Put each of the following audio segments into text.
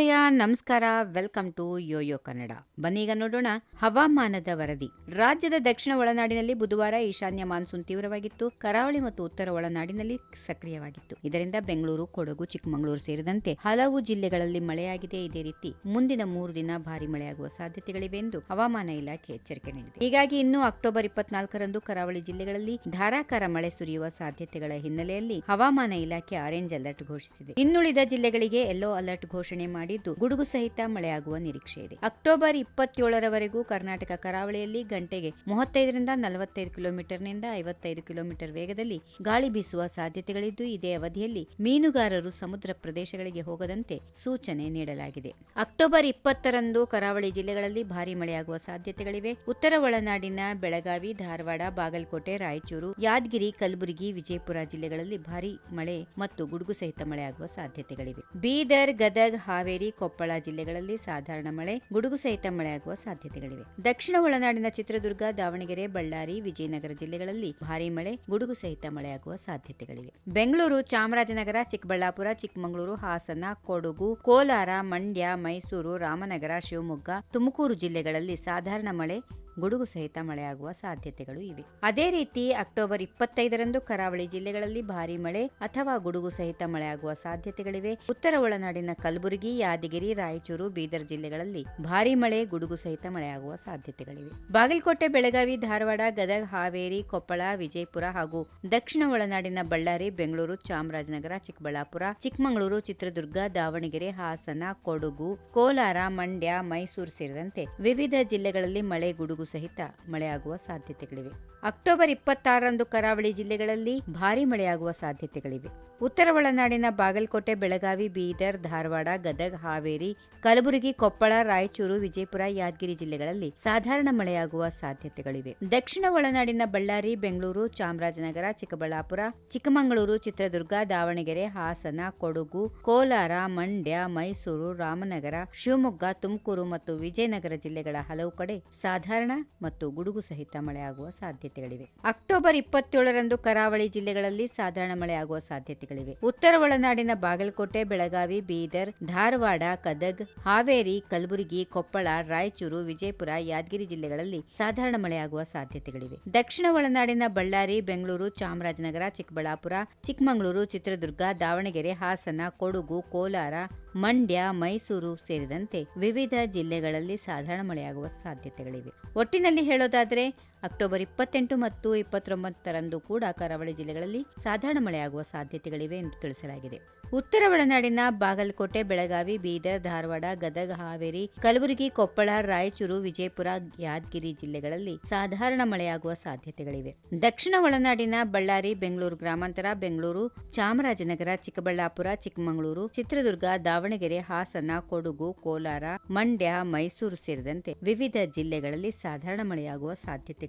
they ನಮಸ್ಕಾರ, welcome to YoYo Kannada. ಬನ್ನೀಗ ನೋಡೋಣ ಹವಾಮಾನದ ವರದಿ. ರಾಜ್ಯದ ದಕ್ಷಿಣ ಒಳನಾಡಿನಲ್ಲಿ ಬುಧವಾರ ಈಶಾನ್ಯ ಮಾನ್ಸೂನ್ ತೀವ್ರವಾಗಿತ್ತು. ಕರಾವಳಿ ಮತ್ತು ಉತ್ತರ ಒಳನಾಡಿನಲ್ಲಿ ಸಕ್ರಿಯವಾಗಿತ್ತು. ಇದರಿಂದ ಬೆಂಗಳೂರು, ಕೊಡಗು, ಚಿಕ್ಕಮಗಳೂರು ಸೇರಿದಂತೆ ಹಲವು ಜಿಲ್ಲೆಗಳಲ್ಲಿ ಮಳೆಯಾಗಿದೆ. ಇದೇ ರೀತಿ ಮುಂದಿನ ಮೂರು ದಿನ ಭಾರಿ ಮಳೆಯಾಗುವ ಸಾಧ್ಯತೆಗಳಿವೆ ಎಂದು ಹವಾಮಾನ ಇಲಾಖೆ ಎಚ್ಚರಿಕೆ ನೀಡಿದೆ. ಹೀಗಾಗಿ ಇನ್ನು ಅಕ್ಟೋಬರ್ ಇಪ್ಪತ್ನಾಲ್ಕರಂದು ಕರಾವಳಿ ಜಿಲ್ಲೆಗಳಲ್ಲಿ ಧಾರಾಕಾರ ಮಳೆ ಸುರಿಯುವ ಸಾಧ್ಯತೆಗಳ ಹಿನ್ನೆಲೆಯಲ್ಲಿ ಹವಾಮಾನ ಇಲಾಖೆ ಆರೆಂಜ್ ಅಲರ್ಟ್ ಘೋಷಿಸಿದೆ. ಇನ್ನುಳಿದ ಜಿಲ್ಲೆಗಳಿಗೆ ಯೆಲ್ಲೋ ಅಲರ್ಟ್ ಘೋಷಣೆ ಮಾಡಿದ್ದು ಗುಡುಗು ಸಹಿತ ಮಳೆಯಾಗುವ ನಿರೀಕ್ಷೆ ಇದೆ. ಅಕ್ಟೋಬರ್ ಇಪ್ಪತ್ತೇಳರವರೆಗೂ ಕರ್ನಾಟಕ ಕರಾವಳಿಯಲ್ಲಿ ಗಂಟೆಗೆ ಮೂವತ್ತೈದರಿಂದ ನಲವತ್ತೈದು ಕಿಲೋಮೀಟರ್ನಿಂದ ಐವತ್ತೈದು ಕಿಲೋಮೀಟರ್ ವೇಗದಲ್ಲಿ ಗಾಳಿ ಬೀಸುವ ಸಾಧ್ಯತೆಗಳಿದ್ದು, ಇದೇ ಅವಧಿಯಲ್ಲಿ ಮೀನುಗಾರರು ಸಮುದ್ರ ಪ್ರದೇಶಗಳಿಗೆ ಹೋಗದಂತೆ ಸೂಚನೆ ನೀಡಲಾಗಿದೆ. ಅಕ್ಟೋಬರ್ ಇಪ್ಪತ್ತರಂದು ಕರಾವಳಿ ಜಿಲ್ಲೆಗಳಲ್ಲಿ ಭಾರಿ ಮಳೆಯಾಗುವ ಸಾಧ್ಯತೆಗಳಿವೆ. ಉತ್ತರ ಒಳನಾಡಿನ ಬೆಳಗಾವಿ, ಧಾರವಾಡ, ಬಾಗಲಕೋಟೆ, ರಾಯಚೂರು, ಯಾದಗಿರಿ, ಕಲಬುರಗಿ, ವಿಜಯಪುರ ಜಿಲ್ಲೆಗಳಲ್ಲಿ ಭಾರಿ ಮಳೆ ಮತ್ತು ಗುಡುಗು ಸಹಿತ ಮಳೆಯಾಗುವ ಸಾಧ್ಯತೆಗಳಿವೆ. ಬೀದರ್, ಗದಗ್, ಹಾವೇರಿ ಕೊಪ್ಪಳ ಜಿಲ್ಲೆಗಳಲ್ಲಿ ಸಾಧಾರಣ ಮಳೆ, ಗುಡುಗು ಸಹಿತ ಮಳೆಯಾಗುವ ಸಾಧ್ಯತೆಗಳಿವೆ. ದಕ್ಷಿಣ ಒಳನಾಡಿನ ಚಿತ್ರದುರ್ಗ, ದಾವಣಗೆರೆ, ಬಳ್ಳಾರಿ, ವಿಜಯನಗರ ಜಿಲ್ಲೆಗಳಲ್ಲಿ ಭಾರಿ ಮಳೆ, ಗುಡುಗು ಸಹಿತ ಮಳೆಯಾಗುವ ಸಾಧ್ಯತೆಗಳಿವೆ. ಬೆಂಗಳೂರು, ಚಾಮರಾಜನಗರ, ಚಿಕ್ಕಬಳ್ಳಾಪುರ, ಚಿಕ್ಕಮಗಳೂರು, ಹಾಸನ, ಕೊಡಗು, ಕೋಲಾರ, ಮಂಡ್ಯ, ಮೈಸೂರು, ರಾಮನಗರ, ಶಿವಮೊಗ್ಗ, ತುಮಕೂರು ಜಿಲ್ಲೆಗಳಲ್ಲಿ ಸಾಧಾರಣ ಮಳೆ ಗುಡುಗು ಸಹಿತ ಮಳೆಯಾಗುವ ಸಾಧ್ಯತೆಗಳು ಇವೆ. ಅದೇ ರೀತಿ ಅಕ್ಟೋಬರ್ ಇಪ್ಪತ್ತೈದರಂದು ಕರಾವಳಿ ಜಿಲ್ಲೆಗಳಲ್ಲಿ ಭಾರಿ ಮಳೆ ಅಥವಾ ಗುಡುಗು ಸಹಿತ ಮಳೆಯಾಗುವ ಸಾಧ್ಯತೆಗಳಿವೆ. ಉತ್ತರ ಒಳನಾಡಿನ ಕಲಬುರಗಿ, ಯಾದಗಿರಿ, ರಾಯಚೂರು, ಬೀದರ್ ಜಿಲ್ಲೆಗಳಲ್ಲಿ ಭಾರಿ ಮಳೆ, ಗುಡುಗು ಸಹಿತ ಮಳೆಯಾಗುವ ಸಾಧ್ಯತೆಗಳಿವೆ. ಬಾಗಲಕೋಟೆ, ಬೆಳಗಾವಿ, ಧಾರವಾಡ, ಗದಗ, ಹಾವೇರಿ, ಕೊಪ್ಪಳ, ವಿಜಯಪುರ ಹಾಗೂ ದಕ್ಷಿಣ ಒಳನಾಡಿನ ಬಳ್ಳಾರಿ, ಬೆಂಗಳೂರು, ಚಾಮರಾಜನಗರ, ಚಿಕ್ಕಬಳ್ಳಾಪುರ, ಚಿಕ್ಕಮಗಳೂರು, ಚಿತ್ರದುರ್ಗ, ದಾವಣಗೆರೆ, ಹಾಸನ, ಕೊಡಗು, ಕೋಲಾರ, ಮಂಡ್ಯ, ಮೈಸೂರು ಸೇರಿದಂತೆ ವಿವಿಧ ಜಿಲ್ಲೆಗಳಲ್ಲಿ ಮಳೆ, ಗುಡುಗು ಸಹಿತ ಮಳೆಯಾಗುವ ಸಾಧ್ಯತೆಗಳಿವೆ. ಅಕ್ಟೋಬರ್ ಇಪ್ಪತ್ತಾರರಂದು ಕರಾವಳಿ ಜಿಲ್ಲೆಗಳಲ್ಲಿ ಭಾರಿ ಮಳೆಯಾಗುವ ಸಾಧ್ಯತೆಗಳಿವೆ. ಉತ್ತರ ಒಳನಾಡಿನ ಬಾಗಲಕೋಟೆ, ಬೆಳಗಾವಿ, ಬೀದರ್, ಧಾರವಾಡ, ಗದಗ್, ಹಾವೇರಿ, ಕಲಬುರಗಿ, ಕೊಪ್ಪಳ, ರಾಯಚೂರು, ವಿಜಯಪುರ, ಯಾದಗಿರಿ ಜಿಲ್ಲೆಗಳಲ್ಲಿ ಸಾಧಾರಣ ಮಳೆಯಾಗುವ ಸಾಧ್ಯತೆಗಳಿವೆ. ದಕ್ಷಿಣ ಒಳನಾಡಿನ ಬಳ್ಳಾರಿ, ಬೆಂಗಳೂರು, ಚಾಮರಾಜನಗರ, ಚಿಕ್ಕಬಳ್ಳಾಪುರ, ಚಿಕ್ಕಮಗಳೂರು, ಚಿತ್ರದುರ್ಗ, ದಾವಣಗೆರೆ, ಹಾಸನ, ಕೊಡಗು, ಕೋಲಾರ, ಮಂಡ್ಯ, ಮೈಸೂರು, ರಾಮನಗರ, ಶಿವಮೊಗ್ಗ, ತುಮಕೂರು ಮತ್ತು ವಿಜಯನಗರ ಜಿಲ್ಲೆಗಳ ಹಲವು ಕಡೆ ಸಾಧಾರಣ ಮತ್ತು ಗುಡುಗು ಸಹಿತ ಮಳೆಯಾಗುವ ಸಾಧ್ಯತೆಗಳಿವೆ. ಅಕ್ಟೋಬರ್ ಇಪ್ಪತ್ತೇಳರಂದು ಕರಾವಳಿ ಜಿಲ್ಲೆಗಳಲ್ಲಿ ಸಾಧಾರಣ ಮಳೆಯಾಗುವ ಸಾಧ್ಯತೆಗಳಿವೆ. ಉತ್ತರ ಒಳನಾಡಿನ ಬಾಗಲಕೋಟೆ, ಬೆಳಗಾವಿ, ಬೀದರ್, ಧಾರವಾಡ, ಕದಗ್, ಹಾವೇರಿ, ಕಲಬುರಗಿ, ಕೊಪ್ಪಳ, ರಾಯಚೂರು, ವಿಜಯಪುರ, ಯಾದಗಿರಿ ಜಿಲ್ಲೆಗಳಲ್ಲಿ ಸಾಧಾರಣ ಮಳೆಯಾಗುವ ಸಾಧ್ಯತೆಗಳಿವೆ. ದಕ್ಷಿಣ ಒಳನಾಡಿನ ಬಳ್ಳಾರಿ, ಬೆಂಗಳೂರು, ಚಾಮರಾಜನಗರ, ಚಿಕ್ಕಬಳ್ಳಾಪುರ, ಚಿಕ್ಕಮಗಳೂರು, ಚಿತ್ರದುರ್ಗ, ದಾವಣಗೆರೆ, ಹಾಸನ, ಕೊಡಗು, ಕೋಲಾರ, ಮಂಡ್ಯ, ಮೈಸೂರು ಸೇರಿದಂತೆ ವಿವಿಧ ಜಿಲ್ಲೆಗಳಲ್ಲಿ ಸಾಧಾರಣ ಮಳೆಯಾಗುವ ಸಾಧ್ಯತೆಗಳಿವೆ. ಒಟ್ಟಿನಲ್ಲಿ ಹೇಳೋದಾದರೆ ಅಕ್ಟೋಬರ್ ಇಪ್ಪತ್ತೆಂಟು ಮತ್ತು ಇಪ್ಪತ್ತೊಂಬತ್ತರಂದು ಕೂಡ ಕರಾವಳಿ ಜಿಲ್ಲೆಗಳಲ್ಲಿ ಸಾಧಾರಣ ಮಳೆಯಾಗುವ ಸಾಧ್ಯತೆಗಳಿವೆ ಎಂದು ತಿಳಿಸಲಾಗಿದೆ. ಉತ್ತರ ಒಳನಾಡಿನ ಬಾಗಲಕೋಟೆ, ಬೆಳಗಾವಿ, ಬೀದರ್, ಧಾರವಾಡ, ಗದಗ, ಹಾವೇರಿ, ಕಲಬುರಗಿ, ಕೊಪ್ಪಳ, ರಾಯಚೂರು, ವಿಜಯಪುರ, ಯಾದಗಿರಿ ಜಿಲ್ಲೆಗಳಲ್ಲಿ ಸಾಧಾರಣ ಮಳೆಯಾಗುವ ಸಾಧ್ಯತೆಗಳಿವೆ. ದಕ್ಷಿಣ ಒಳನಾಡಿನ ಬಳ್ಳಾರಿ, ಬೆಂಗಳೂರು ಗ್ರಾಮಾಂತರ, ಬೆಂಗಳೂರು, ಚಾಮರಾಜನಗರ, ಚಿಕ್ಕಬಳ್ಳಾಪುರ, ಚಿಕ್ಕಮಗಳೂರು, ಚಿತ್ರದುರ್ಗ, ದಾವಣಗೆರೆ, ಹಾಸನ, ಕೊಡಗು, ಕೋಲಾರ, ಮಂಡ್ಯ, ಮೈಸೂರು ಸೇರಿದಂತೆ ವಿವಿಧ ಜಿಲ್ಲೆಗಳಲ್ಲಿ ಸಾಧಾರಣ ಮಳೆಯಾಗುವ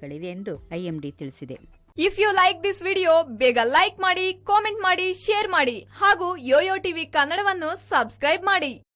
ಸಾಧ್ಯತೆಗಳಿವೆ ಎಂದು ಐಎಂಡಿ ತಿಳಿಸಿದೆ. If you like this video ಬೇಗ ಲೈಕ್ ಮಾಡಿ ಕಾಮೆಂಟ್ ಮಾಡಿ ಶೇರ್ ಮಾಡಿ ಹಾಗೂ ಯೋಯೋ ಟಿವಿ ಕನ್ನಡವನ್ನು ಸಬ್ಸ್ಕ್ರೈಬ್ ಮಾಡಿ.